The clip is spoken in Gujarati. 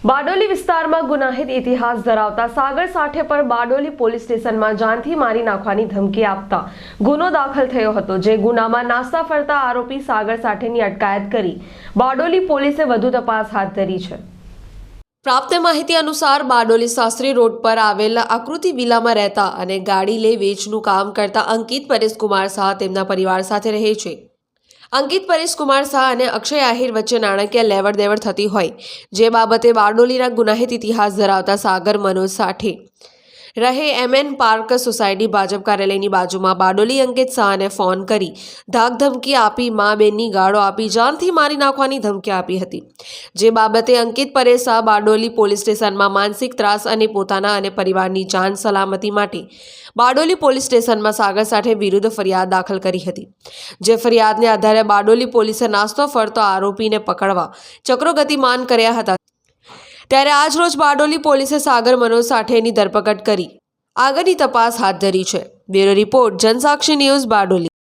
ભૂતકાળમાં ગુનાહિત ઇતિહાસ ધરાવતા સાગર સાઠે પર બારડોલી પોલીસ સ્ટેશનમાં જાનથી મારી નાખવાની ધમકી આપતા ગુનો દાખલ થયો હતો, જે ગુનામાં નાસ્તા ફરતા આરોપી સાગર સાઠેની અટકાયત કરી. બારડોલી પોલીસે વધુ તપાસ હાથ ધરી છે. પ્રાપ્ત માહિતી અનુસાર બારડોલી શાસ્ત્રી રોડ પર આવેલા આકૃતિ વિલામાં રહેતા અને ગાડી લઈ વેચનું કામ કરતા અંકિત પરેશકુમાર શાહ તેમના પરિવાર સાથે રહે છે. અંકિત પરેશકુમાર શાહ અને અક્ષય આહિર વચ્ચે નાણાકીય લેવડ દેવડ થતી હોય, જે બાબતે બારડોલીના ગુનાહિત ઇતિહાસ ધરાવતા સાગર મનોજ સાઠે રહે એમએન પાર્ક સોસાયટી ભાજપ કાર્યાલયની બાજુમાં. બારડોલી અંકિત શાહને ફોન કરી ધાકધમકી આપી, મા બેનની ગાળો આપી, જાનથી મારી નાખવાની ધમકી આપી હતી. જે બાબતે અંકિત પરે શાહ બારડોલી પોલીસ સ્ટેશનમાં માનસિક ત્રાસ અને પોતાના અને પરિવારની જાન સલામતી માટે બારડોલી પોલીસ સ્ટેશનમાં સાગર સાથે વિરુદ્ધ ફરિયાદ દાખલ કરી હતી. જે ફરિયાદને આધારે બારડોલી પોલીસે નાસ્તો, ફરતો આરોપીને પકડવા ચક્રો ગતિમાન કર્યા હતા. ત્યારે આજ રોજ બારડોલી પોલીસે સાગર મનોજ સાઠેની ધરપકડ કરી. આગળની તપાસ હાથ ધરી છે. Bureau report Jansakshi news Bardoli.